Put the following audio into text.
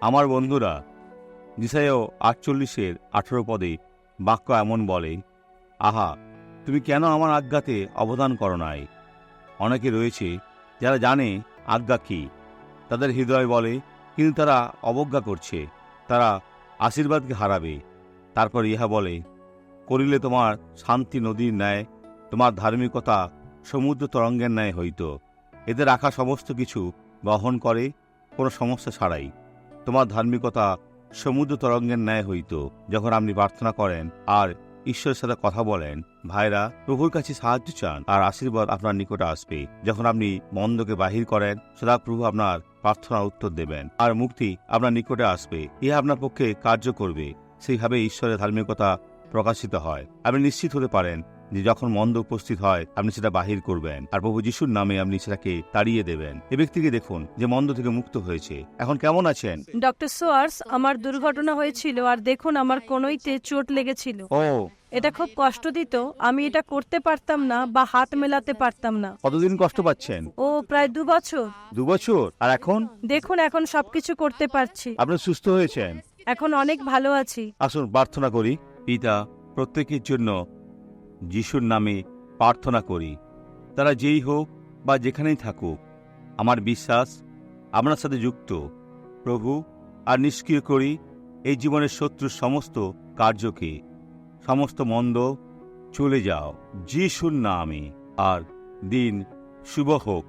আমার বন্ধুরা জিসাইও আটচল্লিশের আঠেরো পদে বাক্য এমন বলে, আহা, তুমি কেন আমার আজ্ঞাতে অবদান করো নাই? অনেকে রয়েছে যারা জানে আজ্ঞা কি। তাদের হৃদয় বলে, কিন্তু তারা অবজ্ঞা করছে, তারা আশীর্বাদকে হারাবে। তারপর ইহা বলে, করিলে তোমার শান্তি নদীর ন্যায়, তোমার ধার্মিকতা সমুদ্র তরঙ্গের ন্যায় হইত। এদের রাখা সমস্ত কিছু বহন করে, কোনো সমস্যা ছাড়াই। তোমার ধার্মিকতা সমুদ্র তরঙ্গের ন্যায় হইত, যখন আপনি প্রার্থনা করেন আর ঈশ্বরের সাথে কথা বলেন, ভাইরা, প্রভুর কাছে সাহায্য চান আর আশীর্বাদ আপনার নিকটে আসবে। যখন আপনি মন্দকে বাহির করেন, সদা প্রভু আপনার প্রার্থনার উত্তর দেবেন আর মুক্তি আপনার নিকটে আসবে। ইহা আপনার পক্ষে কার্য করবে। সেইভাবে ঈশ্বরের ধার্মিকতা প্রকাশিত হয়। আপনি নিশ্চিত হতে পারেন যে যখন মন্দ উপস্থিত হয় আপনি সেটা বাহির করবেন। আর প্রভু যিশুর নামে আপনি সেটাকে তাড়িয়ে দেবেন। এ ব্যক্তিকে দেখুন যে মন্দ থেকে মুক্ত হয়েছে। এখন কেমন আছেন? ডক্টর সোয়ার্স আমার দুর্ঘটনা হয়েছিল আর দেখুন আমার কোনোইতে চোট লেগেছিল। ও। এটা খুব কষ্ট দিত আমি এটা করতে পারতাম না বা হাত মেলাতে পারতাম না। কতদিন কষ্ট পাচ্ছেন? ও প্রায় দু বছর। দু বছর? আর এখন? দেখুন এখন সবকিছু করতে পারছি। আপনি সুস্থ হয়েছেন? এখন অনেক ভালো আছি। আসুন প্রার্থনা করি। পিতা প্রত্যেকের জন্য যিশুর নামে প্রার্থনা করি। তারা যেই হোক বা যেখানেই থাকুক, আমার বিশ্বাস আপনার সাথে যুক্ত। প্রভু, আর নিষ্ক্রিয় করি এই জীবনের শত্রুর সমস্ত কার্যকে। সমস্ত মন্দ চলে যাও, যিশুর নামে। আর দিন শুভ হোক।